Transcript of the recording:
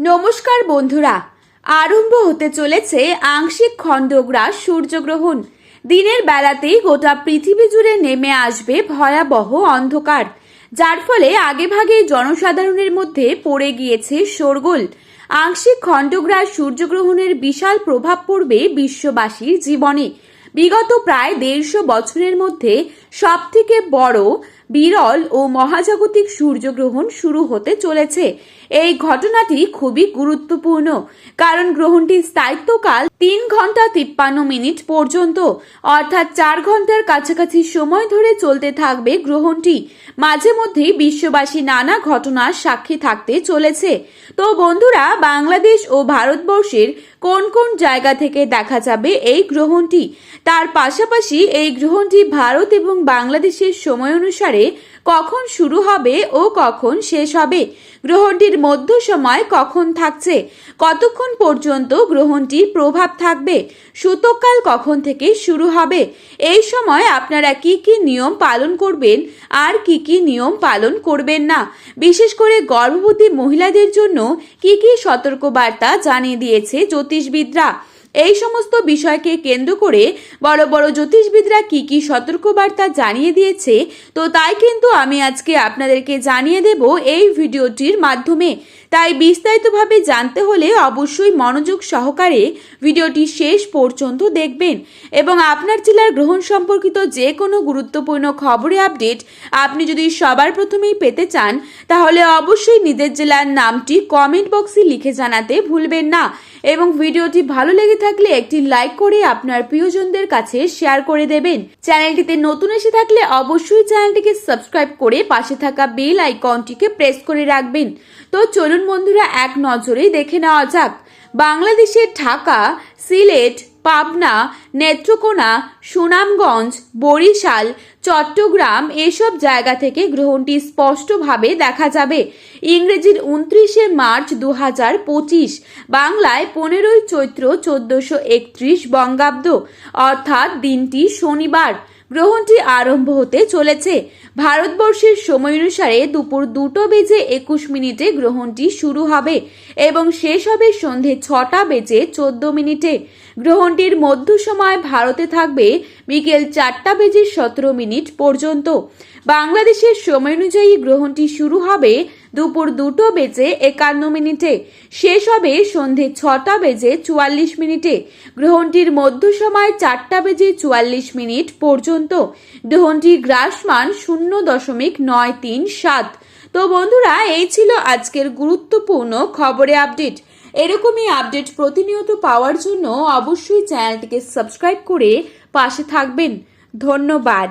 নমস্কার বন্ধুরা। আরম্ভ হতে চলেছে আংশিক খণ্ডগ্রাস সূর্যগ্রহণ। দিনের বেলাতেই গোটা পৃথিবী জুড়ে নেমে আসবে ভয়াবহ অন্ধকার। যার ফলে আগেভাগেই জনসাধারণের মধ্যে পড়ে গিয়েছে শোরগোল। আংশিক খণ্ডগ্রাস সূর্যগ্রহণের বিশাল প্রভাব পড়বে বিশ্ববাসীর জীবনে। বিগত প্রায় দেড়শো বছরের মধ্যে সবথেকে বড় বিরল ও মহাজাগতিক সূর্যগ্রহণ শুরু হতে চলেছে। এই ঘটনাটি খুবই গুরুত্বপূর্ণ, কারণ গ্রহণটির স্থায়িত্বকাল তিন ঘণ্টা তিপ্পান্ন মিনিট পর্যন্ত, অর্থাৎ চার ঘণ্টার কাছাকাছি সময় ধরে চলতে থাকবে গ্রহণটি। মাঝে মধ্যেই বিশ্ববাসী নানা ঘটনার সাক্ষী থাকতে চলেছে। তো বন্ধুরা, বাংলাদেশ ও ভারতবর্ষের কোন কোন জায়গা থেকে দেখা যাবে এই গ্রহণটি? তার পাশাপাশি এই গ্রহণটি ভারত এবং বাংলাদেশের সময় অনুসারে কখন শুরু হবে ও কখন শেষ হবে? গ্রহণটির মধ্য সময় কখন থাকছে? কতক্ষণ পর্যন্ত গ্রহণটির প্রভাব থাকবে? সূতককাল কখন থেকে শুরু হবে? এই সময় আপনারা কি কি নিয়ম পালন করবেন? আর কি কি নিয়ম পালন করবেন না? বিশেষ করে গর্ভবতী মহিলাদের জন্য কি কি সতর্কবার্তা জানিয়ে দিয়েছে জ্যোতিষবিদরা? এই সমস্ত বিষয়কে কেন্দ্র করে বড় বড় জ্যোতিষবিদরা কি কি সতর্কবার্তা জানিয়ে দিয়েছে, তো তাই কিন্তু আমি আজকে আপনাদেরকে জানিয়ে দেব এই ভিডিওটির মাধ্যমে। তাই বিস্তারিতভাবে জানতে হলে অবশ্যই মনোযোগ সহকারে ভিডিওটি শেষ পর্যন্ত দেখবেন এবং আপনার জেলার গ্রহণ সম্পর্কিত যে কোনো গুরুত্বপূর্ণ খবরে আপডেট আপনি যদি সবার প্রথমেই পেতে চান, তাহলে অবশ্যই নিজের জেলার নামটি কমেন্ট বক্সে লিখে জানাতে ভুলবেন না। এবং ভিডিওটি ভালো লেগে থাকলে একটি লাইক করে আপনার প্রিয়জনদের কাছে শেয়ার করে দেবেন। চ্যানেলটিতে নতুন এসে থাকলে অবশ্যই চ্যানেলটিকে সাবস্ক্রাইব করে পাশে থাকা বেল আইকনটিকে প্রেস করে রাখবেন। তো চলুন বন্ধুরা, এক নজরেই দেখে নেওয়া যাক। বাংলাদেশের ঢাকা, সিলেট পাবনা, নেত্রকোনা, সুনামগঞ্জ, বরিশাল, চট্টগ্রাম এসব জায়গা থেকে গ্রহণটি স্পষ্টভাবে দেখা যাবে। ইংরেজির উনত্রিশে মার্চ দু হাজার পঁচিশ, বাংলায় পনেরোই চৈত্র চোদ্দশো একত্রিশ বঙ্গাব্দ, অর্থাৎ দিনটি শনিবার। গ্রহণটি আরম্ভ হতে চলেছে। ভারতবর্ষের সময় অনুসারে দুপুর দুটো বেজে একুশ মিনিটে গ্রহণটি শুরু হবে এবং শেষ হবে সন্ধে ছটা বেজে চোদ্দ মিনিটে। গ্রহণটির মধ্য সময় ভারতে থাকবে বিকেল চারটা বেজে সতেরো মিনিট পর্যন্ত। বাংলাদেশের সময় অনুযায়ী গ্রহণটি শুরু হবে দুপুর দুটো বেজে একান্ন মিনিটে। শেষ হবে সন্ধে ছটা বেজে চুয়াল্লিশ মিনিটে। গ্রহণটির মধ্য সময় চারটা বেজে চুয়াল্লিশ মিনিট পর্যন্ত। গ্রহণটির গ্রাসমান শূন্য দশমিক নয় তিন সাত। তো বন্ধুরা, এই ছিল আজকের গুরুত্বপূর্ণ খবরে আপডেট। এরকমই আপডেট প্রতিনিয়ত পাওয়ার জন্য অবশ্যই চ্যানেলটিকে সাবস্ক্রাইব করে পাশে থাকবেন। ধন্যবাদ।